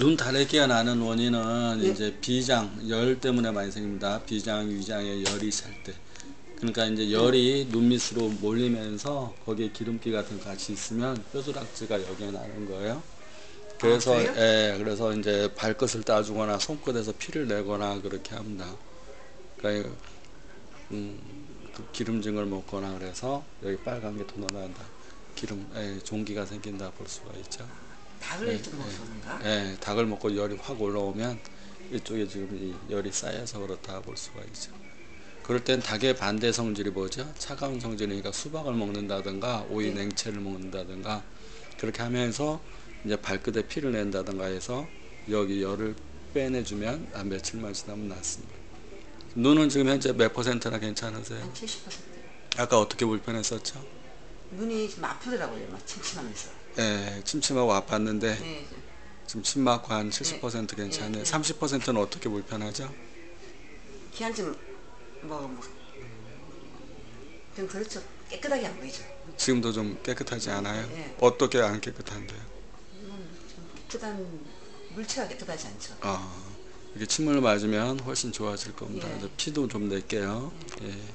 눈 다래끼가 나는 원인은 예. 이제 비장, 열 때문에 많이 생깁니다. 비장, 위장에 열이 찰 때. 그러니까 이제 열이 눈 밑으로 몰리면서 거기에 기름기 같은 거 같이 있으면 뼈두락지가 여기에 나는 거예요. 그래서 그래요? 예, 그래서 이제 발끝을 따주거나 손끝에서 피를 내거나 그렇게 합니다. 그러니까 음, 그 기름진 걸 먹거나 그래서 여기 빨간 게 도나난다. 기름, 예, 종기가 생긴다 볼 수가 있죠. 닭을 네, 좀 네. 그런가? 예, 닭을 먹고 열이 확 올라오면 이쪽에 지금 이 열이 쌓여서 그렇다 볼 수가 있죠. 그럴 땐 닭의 반대 성질이 뭐죠? 차가운 성질이니까 수박을 먹는다든가 오이 네. 냉채를 먹는다든가 그렇게 하면서 이제 발끝에 피를 낸다든가 해서 여기 열을 빼내주면 아, 며칠만 지나면 낫습니다. 눈은 지금 현재 몇 퍼센트나 괜찮으세요? 한 70%. 아까 어떻게 불편했었죠? 눈이 좀 아프더라고요. 막 침침하면서. 예, 침침하고 아팠는데 네. 지금 침막과 한70% 괜찮아요. 네. 30%는 어떻게 불편하죠? 기한 좀 뭐, 뭐. 좀 그렇죠. 깨끗하게 안 보이죠. 지금도 좀 깨끗하지 않아요? 네. 어떻게 안 깨끗한데요? 좀 깨끗한 물체가 깨끗하지 않죠. 아, 이렇게 침을 맞으면 훨씬 좋아질 겁니다. 예. 피도 좀 낼게요. 예.